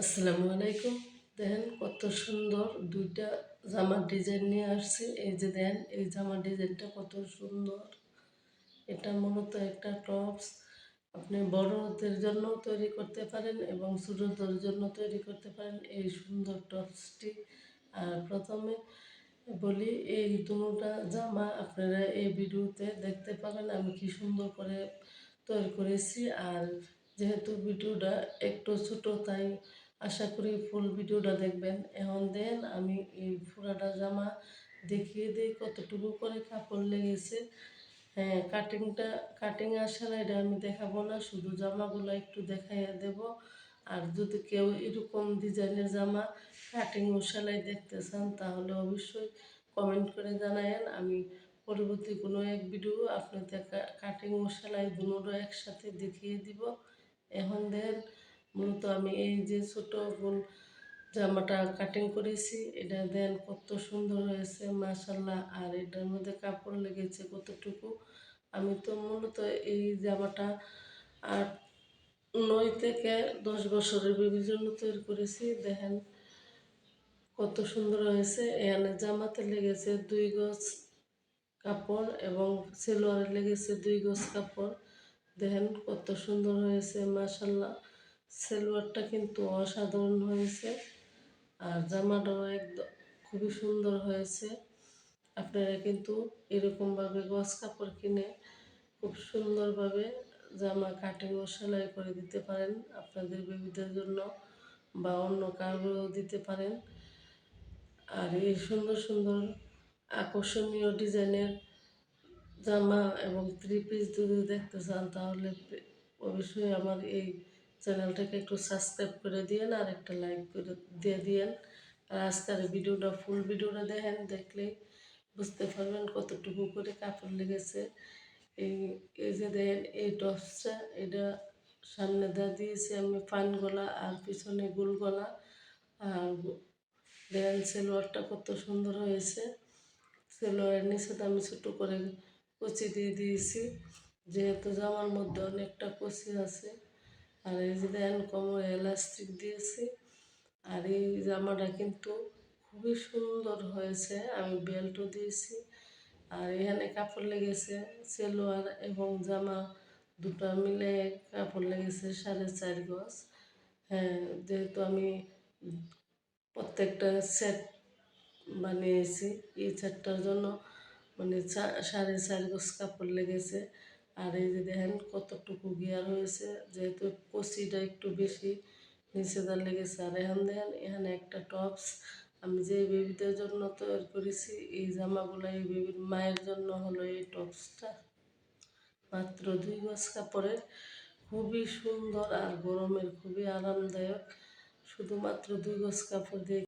আসসালামু আলাইকুম। দেখেন কত সুন্দর দুইটা জামার ডিজাইন নিয়ে আসছে। এই যে দেন এই জামার ডিজাইনটা কত সুন্দর। এটা মূলত একটা টপস। আপনি বড়দের জন্য তৈরি করতে পারেন এবং ছোটদের জন্য তৈরি করতে পারেন এই সুন্দর টপসটি। আর প্রথমে বলি, এই দুটা জামা আপনারা এই ভিডিওতে দেখতে পাবেন আমি কি সুন্দর করে তৈরি করেছি। আর যেহেতু ভিডিওটা একটু ছোট, তাই আশা করি ফুল ভিডিওটা দেখবেন। এখন দেন আমি এই পুরাটা জামা দেখিয়ে দিই কতটুকু করে কাপড় লেগেছে। হ্যাঁ কাটিংটা কাটিং আসলে এটা আমি দেখাবো না, শুধু জামাগুলো একটু দেখাইয়া দেব। আর যদি কেউ এরকম ডিজাইনের জামা কাটিং ও সেলাই দেখতে চান, তাহলে অবশ্যই কমেন্ট করে জানায়েন। আমি পরবর্তী কোনো এক ভিডিও আপনাদের কাটিং ও সেলাই দুটো একসাথে দেখিয়ে দিব। এখন দেন মূলত আমি এই যে ছোট গোল জামাটা কাটিং করেছি, এটা দেন কত সুন্দর হয়েছে মাসাল্লাহ আর এটার মধ্যে কাপড় লেগেছে কতটুকু? আমি তো মূলত এই জামাটা আট নয় থেকে দশ বছরের বেবির জন্য তৈরি করেছি। দেখেন কত সুন্দর হয়েছে। এখানে জামাতে লেগেছে দুই গজ কাপড় এবং সেলোয়ারে লেগেছে দুই গজ কাপড়। দেখেন কত সুন্দর হয়েছে মাসাল্লাহ সেলোয়ারটা কিন্তু অসাধারণ হয়েছে। আর জামাটাও একদম খুবই সুন্দর হয়েছে। আপনারা কিন্তু এরকমভাবে গছ কাপড় কিনে খুব সুন্দরভাবে জামা কাটিং ও সেলাই করে দিতে পারেন আপনাদের বেবিদের জন্য বা অন্য কাউকেও দিতে পারেন। আর এই সুন্দর সুন্দর আকর্ষণীয় ডিজাইনের জামা এবং থ্রি পিস যদি দেখতে চান তাহলে অবশ্যই আমার এই চ্যানেলটাকে একটু সাবস্ক্রাইব করে দিয়েন আর একটা লাইক করে দিয়ে দিয়েন। আর আজকের ভিডিওটা ফুল ভিডিওটা দেখেন, দেখলে বুঝতে পারবেন কতটুকু করে কাপড় লেগেছে। এই এই যে দেখেন, এই টপসটা, এটা সামনে দেওয়া দিয়েছি আমি পান গলা আর পিছনে গোল গলা। আর দেখেন সেলোয়ারটা কত সুন্দর হয়েছে। সেলোয়ারের নিচে আমি ছোটো করে কচি দিয়ে দিয়েছি। যেহেতু জামার মধ্যে অনেকটা কচি আছে। আর এই যে দেন কোমরে এলাস্টিক দিয়েছি। আর এই জামাটা কিন্তু খুবই সুন্দর হয়েছে, আমি বেল্টও দিয়েছি। আর এখানে কাপড় লেগেছে, সেলোয়ার এবং জামা দুটো মিলে কাপড় লেগেছে সাড়ে চার গজ। হ্যাঁ যেহেতু আমি প্রত্যেকটা সেট বানিয়েছি, এই সেটটার জন্য মানে সাড়ে চার গজ কাপড় লেগেছে। আর এই যে দেখেন কতটুকু গিয়ার হয়েছে, যেহেতু কচিটা একটু বেশি নিচে নিচেদার লেগেছে। আর এখন দেখেন, এখানে একটা টপস, আমি যে বেবিদের জন্য তৈরি করেছি, এই জামাগুলো এই বেবির মায়ের জন্য হলো এই টপসটা। মাত্র দুই গজ কাপড়ের, খুবই সুন্দর আর গরমের খুবই আরামদায়ক। শুধুমাত্র দুই গজ কাপড় দিয়ে